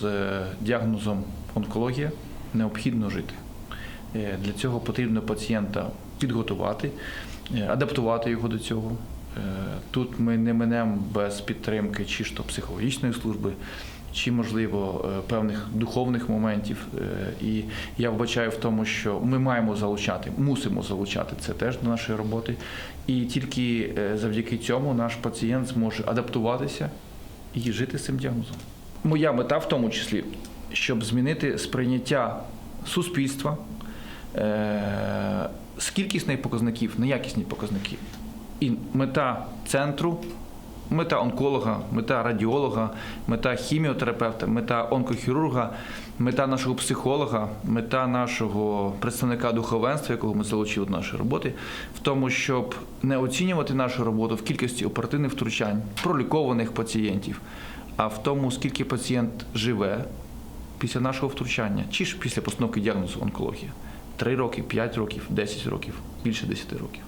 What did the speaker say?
З е, діагнозом онкологія необхідно жити. Е, Для цього потрібно пацієнта підготувати, е, адаптувати його до цього. Тут ми не минемо без підтримки чи ж то психологічної служби, чи, можливо, певних духовних моментів. І я вбачаю в тому, що ми маємо залучати, мусимо залучати це теж до нашої роботи. І тільки завдяки цьому наш пацієнт зможе адаптуватися і жити з цим діагнозом. Моя мета в тому числі, щоб змінити сприйняття суспільства е, з кількісних показників на якісні показники. І мета центру, мета онколога, мета радіолога, мета хіміотерапевта, мета онкохірурга, мета нашого психолога, мета нашого представника духовенства, якого ми залучили до нашої роботи, в тому, щоб не оцінювати нашу роботу в кількості оперативних втручань, пролікованих пацієнтів, а в тому, скільки пацієнт живе після нашого втручання, чи ж після постановки діагнозу онкологія. 3 роки, 5 років, 10 років, більше 10 років.